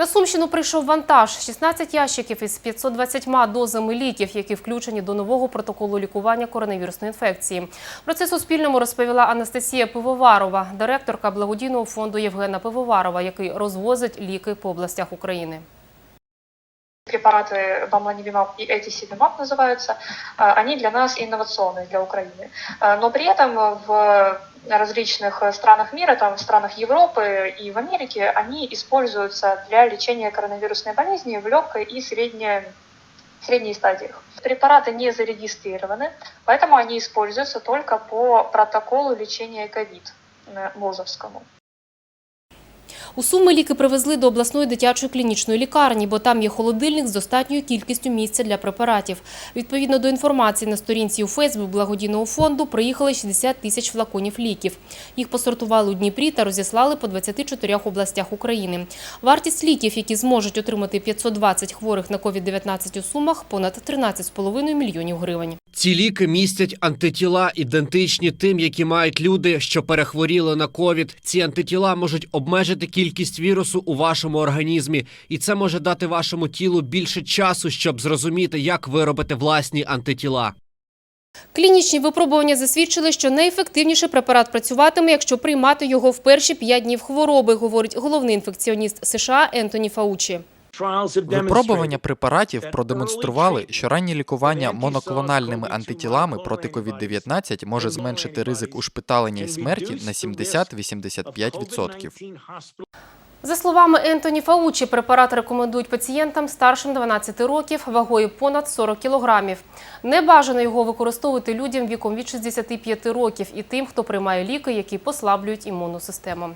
На Сумщину прийшов вантаж. 16 ящиків із 520 дозами ліків, які включені до нового протоколу лікування коронавірусної інфекції. Про це Суспільному розповіла Анастасія Пивоварова, директорка благодійного фонду Євгена Пивоварова, який розвозить ліки по областях України. Препараты бамланивимаб и этисивимаб называются, а, они для нас инновационные для Украины. А, Но при этом в различных странах мира, там в странах Европы и в Америке, они используются для лечения коронавирусной болезни в легкой и средней, средней стадиях. Препараты не зарегистрированы, поэтому они используются только по протоколу лечения ковид э, МОЗовскому. У Суми ліки привезли до обласної дитячої клінічної лікарні, бо там є холодильник з достатньою кількістю місця для препаратів. Відповідно до інформації на сторінці у Фейсбук благодійного фонду приїхали 60 тисяч флаконів ліків. Їх посортували у Дніпрі та розіслали по 24 областях України. Вартість ліків, які зможуть отримати 520 хворих на COVID-19 у Сумах, понад 13,5 мільйонів гривень. Ці ліки містять антитіла, ідентичні тим, які мають люди, що перехворіли на ковід. Ці антитіла можуть обмежити кількість вірусу у вашому організмі, і це може дати вашому тілу більше часу, щоб зрозуміти, як виробити власні антитіла. Клінічні випробування засвідчили, що найефективніше препарат працюватиме, якщо приймати його в перші п'ять днів хвороби, говорить головний інфекціоніст США Ентоні Фаучі. Випробування препаратів продемонстрували, що раннє лікування моноклональними антитілами проти COVID-19 може зменшити ризик ушпиталення і смерті на 70-85%. За словами Ентоні Фаучі, препарат рекомендують пацієнтам старшим 12 років вагою понад 40 кілограмів. Не бажано його використовувати людям віком від 65 років і тим, хто приймає ліки, які послаблюють імунну систему.